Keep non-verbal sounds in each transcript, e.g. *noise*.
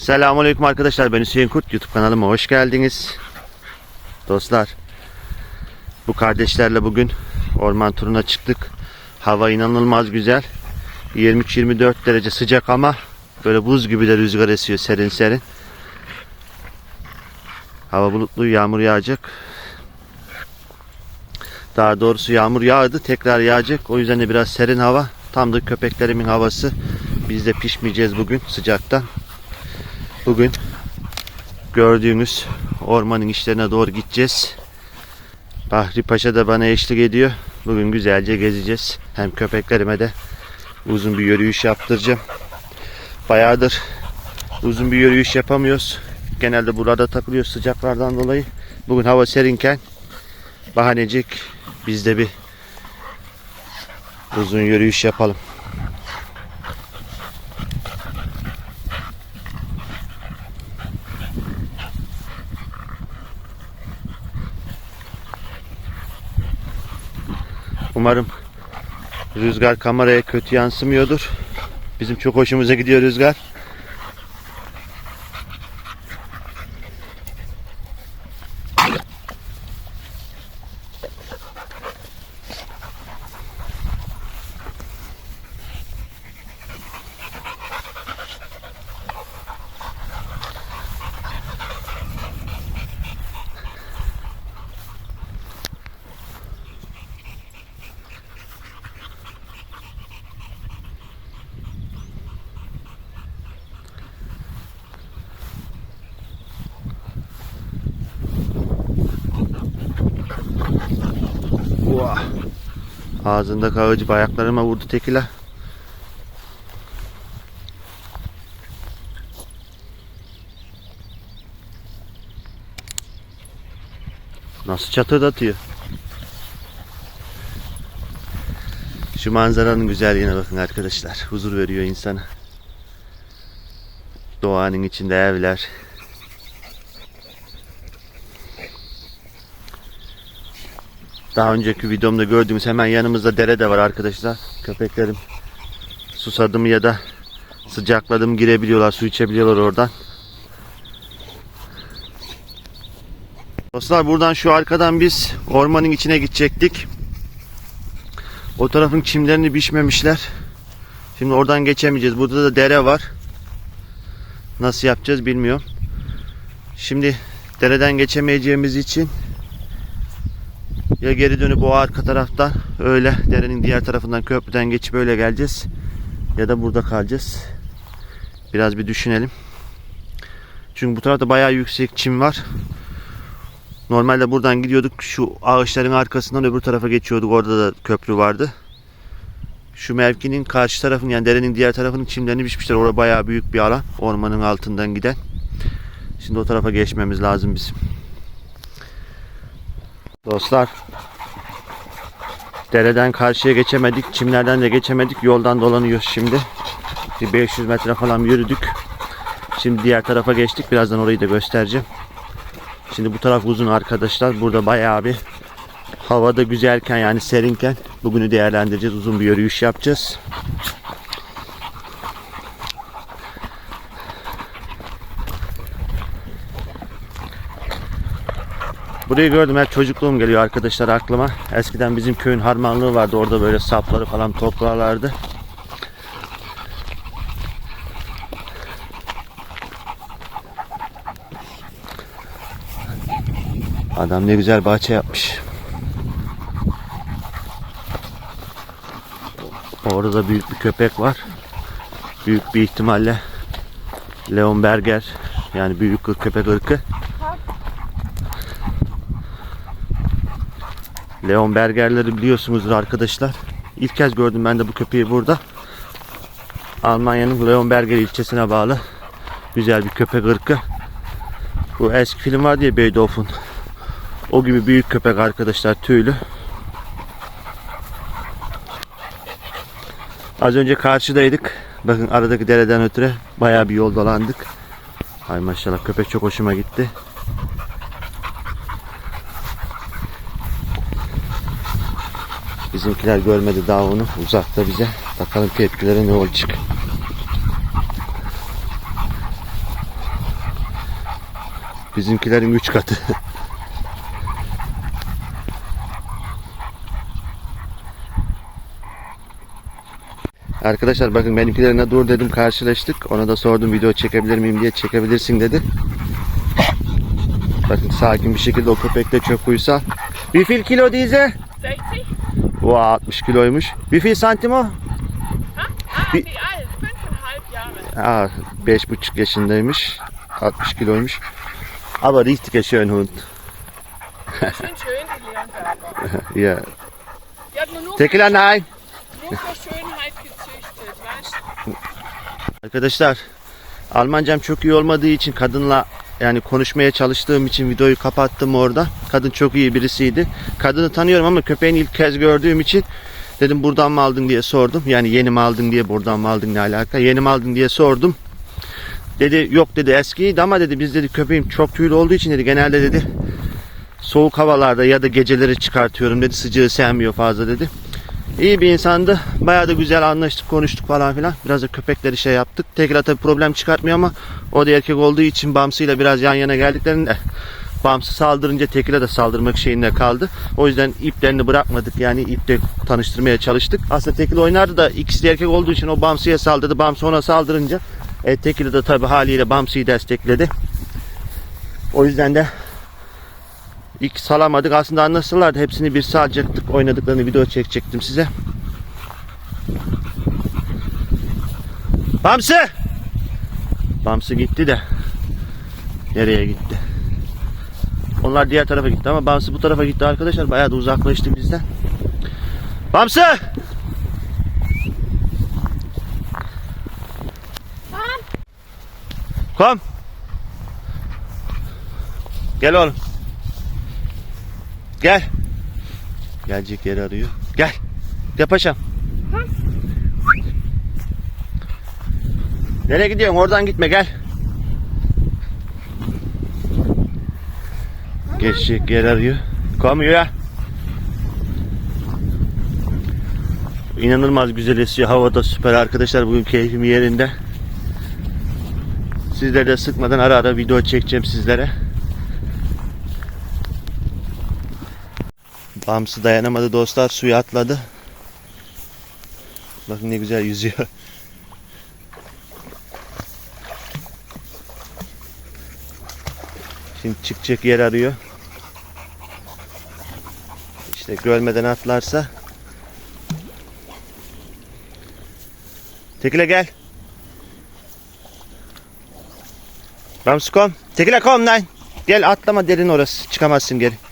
Selamünaleyküm arkadaşlar. Ben Hüseyin Kurt. YouTube kanalıma hoş geldiniz. Dostlar, bu kardeşlerle bugün orman turuna çıktık. Hava inanılmaz güzel. 23-24 derece sıcak ama böyle buz gibi de rüzgar esiyor serin serin. Hava bulutlu, yağmur yağacak. Daha doğrusu yağmur yağdı, tekrar yağacak. O yüzden de biraz serin hava. Tam da köpeklerimin havası. Biz de pişmeyeceğiz bugün sıcaktan. Bugün gördüğünüz ormanın işlerine doğru gideceğiz. Bahri Paşa da bana eşlik ediyor. Bugün güzelce gezeceğiz. Hem köpeklerime de uzun bir yürüyüş yaptıracağım. Bayağıdır uzun bir yürüyüş yapamıyoruz. Genelde burada takılıyoruz sıcaklardan dolayı. Bugün hava serinken bahanecik biz de bir uzun yürüyüş yapalım. Umarım rüzgar kameraya kötü yansımıyordur. Bizim çok hoşumuza gidiyor rüzgar. Vah. Ağzında kağıcı ayaklarıma vurdu tekila. Nasıl çatırdatıyor. Şu manzaranın güzelliğine bakın arkadaşlar. Huzur veriyor insana. Doğanın içinde evler. Daha önceki videomda gördüğümüz hemen yanımızda dere de var arkadaşlar. Köpeklerim susadım ya da sıcakladım girebiliyorlar, su içebiliyorlar oradan. Dostlar buradan şu arkadan biz ormanın içine gidecektik. O tarafın çimlerini biçmemişler. Şimdi oradan geçemeyeceğiz. Burada da dere var. Nasıl yapacağız bilmiyorum. Şimdi dereden geçemeyeceğimiz için ya geri dönüp o arka taraftan öyle derenin diğer tarafından köprüden geçip öyle geleceğiz. Ya da burada kalacağız. Biraz bir düşünelim. Çünkü bu tarafta bayağı yüksek çim var. Normalde buradan gidiyorduk şu ağaçların arkasından öbür tarafa geçiyorduk. Orada da köprü vardı. Şu mevkinin karşı tarafın yani derenin diğer tarafının çimlerini biçmişler. Orada bayağı büyük bir alan. Ormanın altından giden. Şimdi o tarafa geçmemiz lazım bizim. Dostlar dereden karşıya geçemedik. Çimlerden de geçemedik. Yoldan dolanıyoruz şimdi. Bir 500 metre falan yürüdük. Şimdi diğer tarafa geçtik. Birazdan orayı da göstereceğim. Şimdi bu taraf uzun arkadaşlar. Burada bayağı bir havada güzelken yani serinken bugünü değerlendireceğiz. Uzun bir yürüyüş yapacağız. Burayı gördüm her çocukluğum geliyor arkadaşlar aklıma. Eskiden bizim köyün harmanlığı vardı. Orada böyle sapları falan toplarlardı. Adam ne güzel bahçe yapmış. Orada da büyük bir köpek var. Büyük bir ihtimalle Leon Berger yani büyük köpek ırkı. Leon Bergerleri biliyorsunuzdur arkadaşlar. İlk kez gördüm ben de bu köpeği burada. Almanya'nın Leon Berger ilçesine bağlı güzel bir köpek ırkı. Bu eski film var diye Beethoven. O gibi büyük köpek arkadaşlar tüylü. Az önce karşıdaydık. Bakın aradaki dereden ötürü bayağı bir yol dolandık. Ay maşallah köpek çok hoşuma gitti. Bizimkiler görmedi daha onu. Uzakta bize. Bakalım tepkileri ne olacak. Bizimkilerin 3 katı. *laughs* Arkadaşlar bakın benimkilerine dur dedim karşılaştık. Ona da sordum video çekebilir miyim diye çekebilirsin dedi. Bakın sakin bir şekilde o köpek de çok uysal. Bir fil kilo dize. 60? O 60 kiloymuş. Bir fil santim o. Ah, Wie- wie Jahre. Aa, beş buçuk yaşındaymış. 60 kiloymuş. Aber richtig schön Hund. Schön schön, die nur, Tekila nein. Arkadaşlar Almancam çok iyi olmadığı için kadınla yani konuşmaya çalıştığım için videoyu kapattım orada. Kadın çok iyi birisiydi. Kadını tanıyorum ama köpeğini ilk kez gördüğüm için dedim buradan mı aldın diye sordum. Yani yeni mi aldın diye buradan mı aldın ne alaka. Yeni mi aldın diye sordum. Dedi yok dedi eskiydi ama dedi biz dedi köpeğim çok tüylü olduğu için dedi genelde dedi soğuk havalarda ya da geceleri çıkartıyorum dedi sıcağı sevmiyor fazla dedi. İyi bir insandı. Bayağı da güzel anlaştık, konuştuk falan filan. Biraz da köpekleri şey yaptık. Tekrar tabii problem çıkartmıyor ama o da erkek olduğu için Bamsı ile biraz yan yana geldiklerinde *laughs* Bamsı saldırınca Tekila da saldırmak şeyinde kaldı. O yüzden iplerini bırakmadık. Yani iple tanıştırmaya çalıştık. Aslında Tekila oynardı da ikisi de erkek olduğu için o Bamsı'ya saldırdı. Bamsı ona saldırınca e, Tekila da tabii haliyle Bamsı'yı destekledi. O yüzden de İlk salamadık. Aslında anlaşsalardı hepsini bir salacaktık. Oynadıklarını video çekecektim size. Bamsı! Bamsı gitti de. Nereye gitti? Onlar diğer tarafa gitti ama Bamsı bu tarafa gitti arkadaşlar. Bayağı da uzaklaştı bizden. Bamsı! Kom! Gel oğlum. Gel. Gelecek yer arıyor. Gel. Paşam. Nereye gidiyorsun? Oradan gitme gel. Geçecek yer arıyor. Kom ya. İnanılmaz güzel esiyor. Havada süper arkadaşlar. Bugün keyfim yerinde. Sizleri de sıkmadan ara ara video çekeceğim sizlere. Bamsı dayanamadı dostlar suya atladı. Bakın ne güzel yüzüyor. Şimdi çıkacak yer arıyor. İşte görmeden atlarsa. Tekile gel. Bamsı kom. Tekile kom lan. Gel atlama derin orası. Çıkamazsın geri.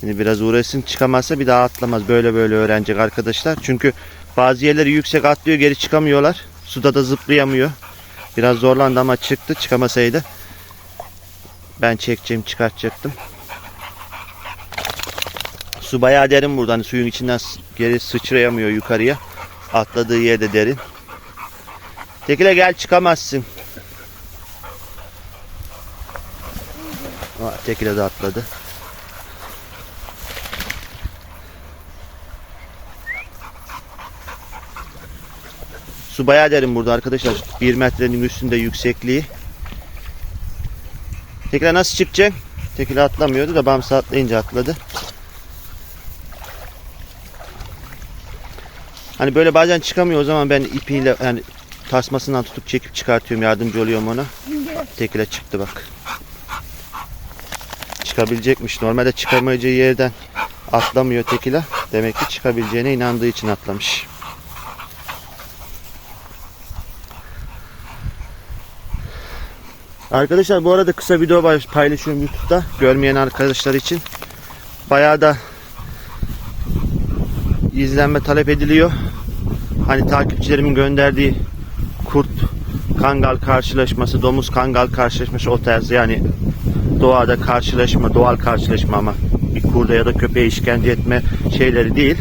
Şimdi biraz uğraşsın çıkamazsa bir daha atlamaz. Böyle böyle öğrenecek arkadaşlar. Çünkü bazı yerleri yüksek atlıyor geri çıkamıyorlar. Suda da zıplayamıyor. Biraz zorlandı ama çıktı çıkamasaydı. Ben çekeceğim çıkartacaktım. Su bayağı derin burada. Hani suyun içinden geri sıçrayamıyor yukarıya. Atladığı yerde derin. Tekile gel çıkamazsın. Tekile de atladı. Su bayağı derin burada arkadaşlar. 1 metrenin üstünde yüksekliği. Tekrar nasıl çıkacak? Tekrar atlamıyordu da Bamsı atlayınca atladı. Hani böyle bazen çıkamıyor o zaman ben ipiyle yani tasmasından tutup çekip çıkartıyorum yardımcı oluyorum ona. Tekrar çıktı bak. Çıkabilecekmiş. Normalde çıkamayacağı yerden atlamıyor tekila. Demek ki çıkabileceğine inandığı için atlamış. Arkadaşlar bu arada kısa video paylaşıyorum YouTube'da görmeyen arkadaşlar için. Bayağı da izlenme talep ediliyor. Hani takipçilerimin gönderdiği kurt kangal karşılaşması, domuz kangal karşılaşması o tarz yani doğada karşılaşma, doğal karşılaşma ama bir kurda ya da köpeğe işkence etme şeyleri değil.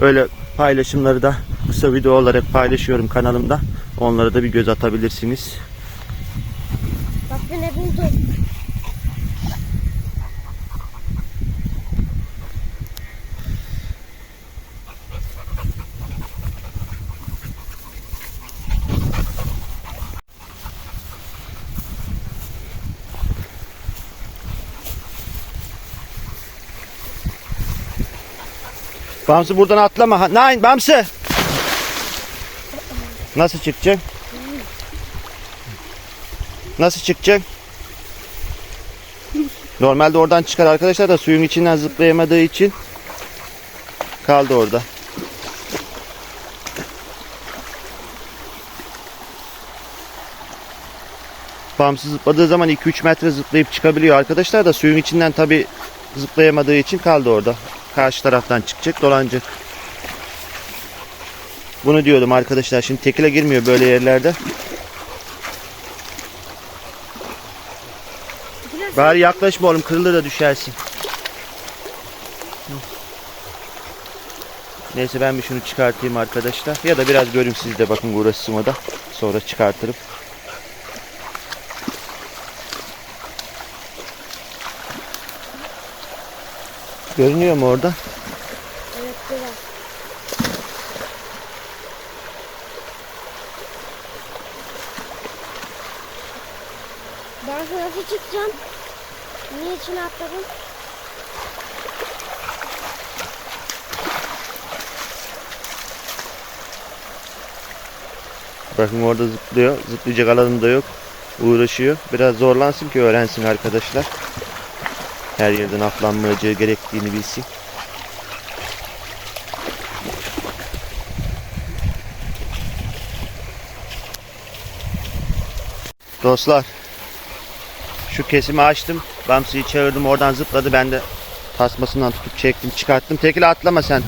Öyle paylaşımları da kısa video olarak paylaşıyorum kanalımda. Onlara da bir göz atabilirsiniz ismini buldum. Bamsı buradan atlama. Nein Bamsı. Nasıl çıkacaksın? Nasıl çıkacak? Normalde oradan çıkar arkadaşlar da suyun içinden zıplayamadığı için kaldı orada. Bamsı zıpladığı zaman 2-3 metre zıplayıp çıkabiliyor arkadaşlar da suyun içinden tabi zıplayamadığı için kaldı orada. Karşı taraftan çıkacak dolanacak. Bunu diyordum arkadaşlar. Şimdi tekile girmiyor böyle yerlerde. Bari yaklaşma oğlum kırılır da düşersin. Neyse ben bir şunu çıkartayım arkadaşlar. Ya da biraz görün siz de bakın uğraşsın o da. Sonra çıkartırım. Görünüyor mu orada? evet biraz. Ben nasıl çıkacağım? Niye içine atladım? Bakın orada zıplıyor. Zıplayacak alanım da yok. Uğraşıyor. Biraz zorlansın ki öğrensin arkadaşlar. Her yerden atlanmayacağı gerektiğini bilsin. Dostlar şu kesimi açtım. Bamsıyı çağırdım oradan zıpladı. Ben de tasmasından tutup çektim çıkarttım. Tekile atlama sen.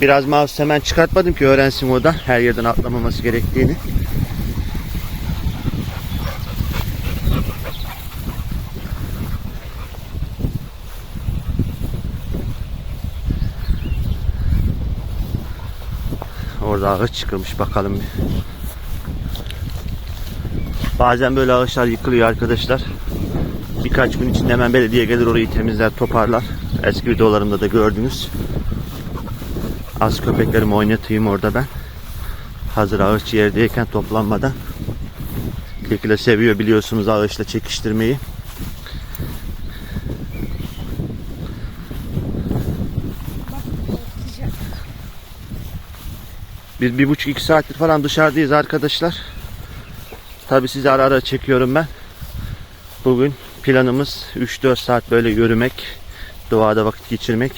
Biraz mouse hemen çıkartmadım ki öğrensin o her yerden atlamaması gerektiğini. Orada ağaç çıkılmış bakalım. Bazen böyle ağaçlar yıkılıyor arkadaşlar. Birkaç gün içinde hemen belediye gelir orayı temizler toparlar. Eski videolarımda da gördünüz. Az köpeklerimi oynatayım orada ben. Hazır ağaç yerdeyken toplanmadan. Tekile seviyor biliyorsunuz ağaçla çekiştirmeyi. Biz bir buçuk iki saattir falan dışarıdayız arkadaşlar. Tabi sizi ara ara çekiyorum ben. Bugün planımız 3-4 saat böyle yürümek, doğada vakit geçirmek.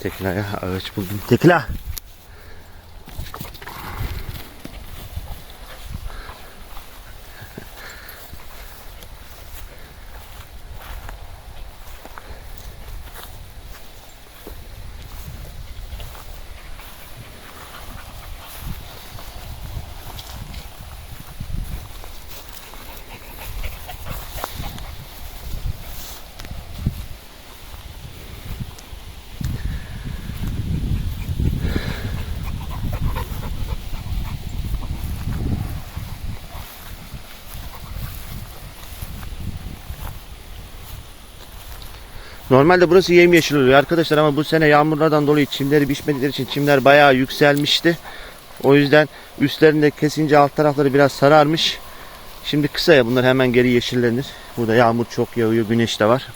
Tekla'ya ağaç buldum. Tekla! Normalde burası yemyeşil oluyor arkadaşlar ama bu sene yağmurlardan dolayı çimleri biçmedikleri için çimler bayağı yükselmişti. O yüzden üstlerinde kesince alt tarafları biraz sararmış. Şimdi kısa ya bunlar hemen geri yeşillenir. Burada yağmur çok yağıyor, güneş de var.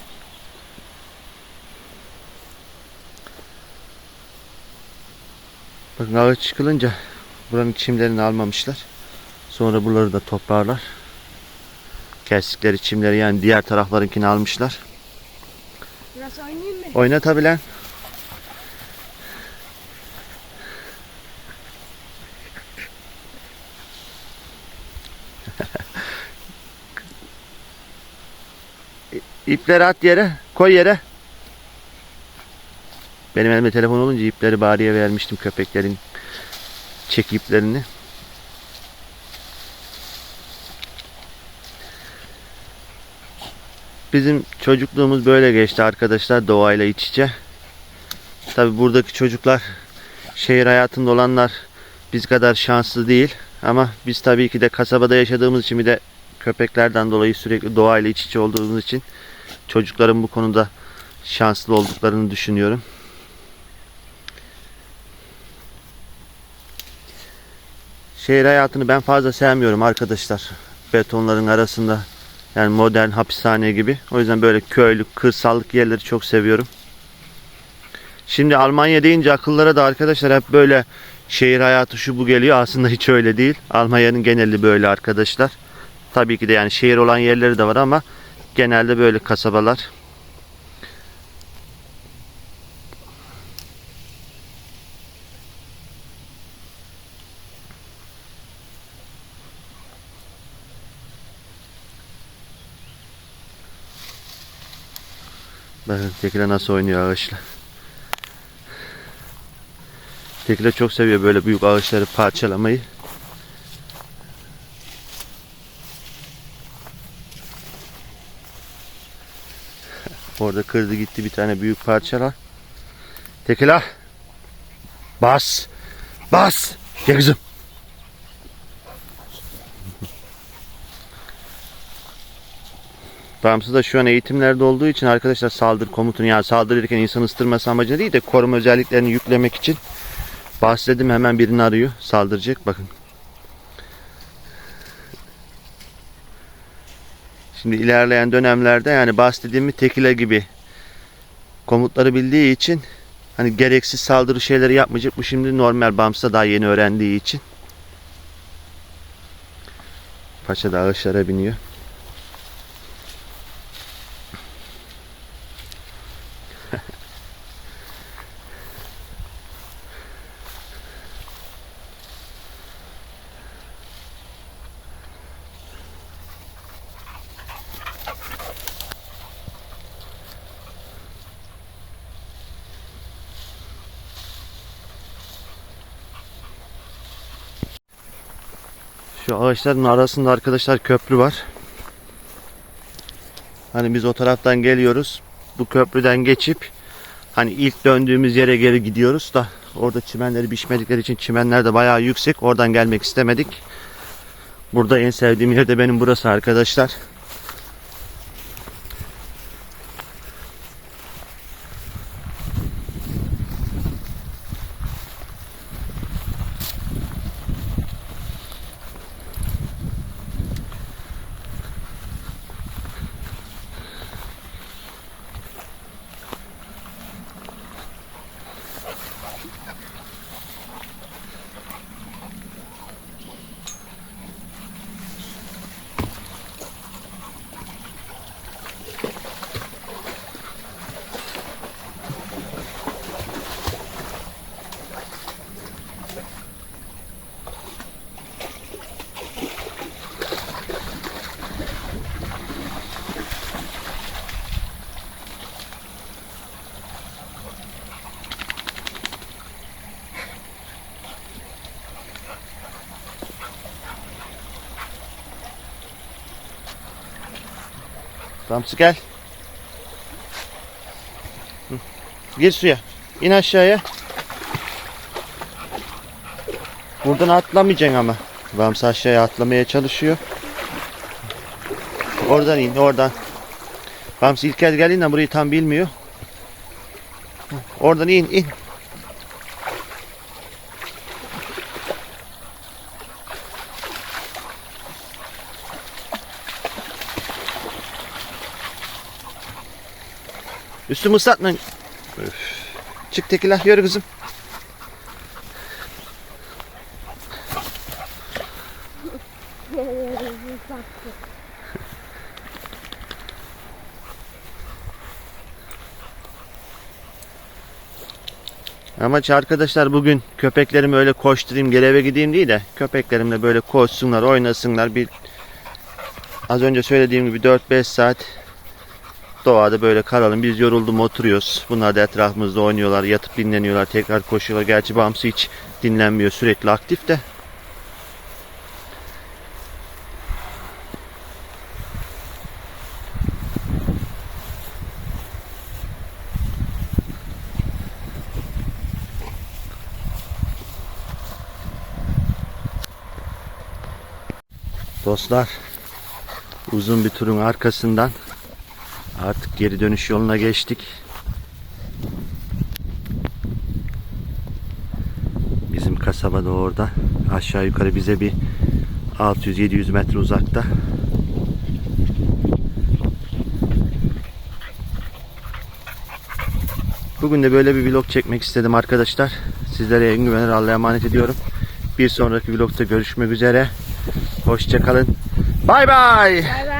Bakın ağaç çıkılınca buranın çimlerini almamışlar. Sonra buraları da toparlar. Kestikleri çimleri yani diğer taraflarınkini almışlar. Biraz oynayayım mı? Oyna tabi lan. *laughs* İpleri at yere, koy yere. Benim elimde telefon olunca ipleri bariye vermiştim köpeklerin çek iplerini. Bizim çocukluğumuz böyle geçti arkadaşlar doğayla iç içe. Tabi buradaki çocuklar şehir hayatında olanlar biz kadar şanslı değil. Ama biz tabii ki de kasabada yaşadığımız için bir de köpeklerden dolayı sürekli doğayla iç içe olduğumuz için çocukların bu konuda şanslı olduklarını düşünüyorum. Şehir hayatını ben fazla sevmiyorum arkadaşlar. betonların arasında yani modern hapishane gibi. O yüzden böyle köylük, kırsallık yerleri çok seviyorum. Şimdi Almanya deyince akıllara da arkadaşlar hep böyle şehir hayatı şu bu geliyor. Aslında hiç öyle değil. Almanya'nın geneli böyle arkadaşlar. Tabii ki de yani şehir olan yerleri de var ama genelde böyle kasabalar. Tekila nasıl oynuyor ağaçla. Tekila çok seviyor böyle büyük ağaçları parçalamayı. *laughs* Orada kırdı gitti bir tane büyük parçalar. Tekila. Bas. Bas. Gel kızım. Bağımsız da şu an eğitimlerde olduğu için arkadaşlar saldırı komutunu yani saldırırken insan ısırması amacıyla değil de koruma özelliklerini yüklemek için bahsettim hemen birini arıyor saldıracak bakın. Şimdi ilerleyen dönemlerde yani bahsettiğim tekile gibi komutları bildiği için hani gereksiz saldırı şeyleri yapmayacak. Bu şimdi normal Bams'ta daha yeni öğrendiği için. Paşa da ağaçlara biniyor. Şu ağaçların arasında arkadaşlar köprü var. Hani biz o taraftan geliyoruz. Bu köprüden geçip hani ilk döndüğümüz yere geri gidiyoruz da orada çimenleri biçmedikleri için çimenler de bayağı yüksek. Oradan gelmek istemedik. Burada en sevdiğim yer de benim burası arkadaşlar. Ramsı gel. Gir suya. İn aşağıya. Buradan atlamayacaksın ama. Ramsı aşağıya atlamaya çalışıyor. Oradan in, oradan. Ramsı ilk kez geldiğinden burayı tam bilmiyor. Oradan in, in. Üstümü ıslatma. Öf. Çık tekilah yürü kızım. Amaç arkadaşlar bugün köpeklerimi öyle koşturayım gel eve gideyim değil de köpeklerimle böyle koşsunlar oynasınlar bir az önce söylediğim gibi 4-5 saat Doğada böyle kalalım. Biz yoruldum oturuyoruz. Bunlar da etrafımızda oynuyorlar. Yatıp dinleniyorlar. Tekrar koşuyorlar. Gerçi Bamsı hiç dinlenmiyor. Sürekli aktif de. Dostlar uzun bir turun arkasından Artık geri dönüş yoluna geçtik. Bizim kasaba da orada. Aşağı yukarı bize bir 600-700 metre uzakta. Bugün de böyle bir vlog çekmek istedim arkadaşlar. Sizlere en güvenilir Allah'a emanet ediyorum. Bir sonraki vlogda görüşmek üzere. Hoşçakalın. Bay bay. Bay bay.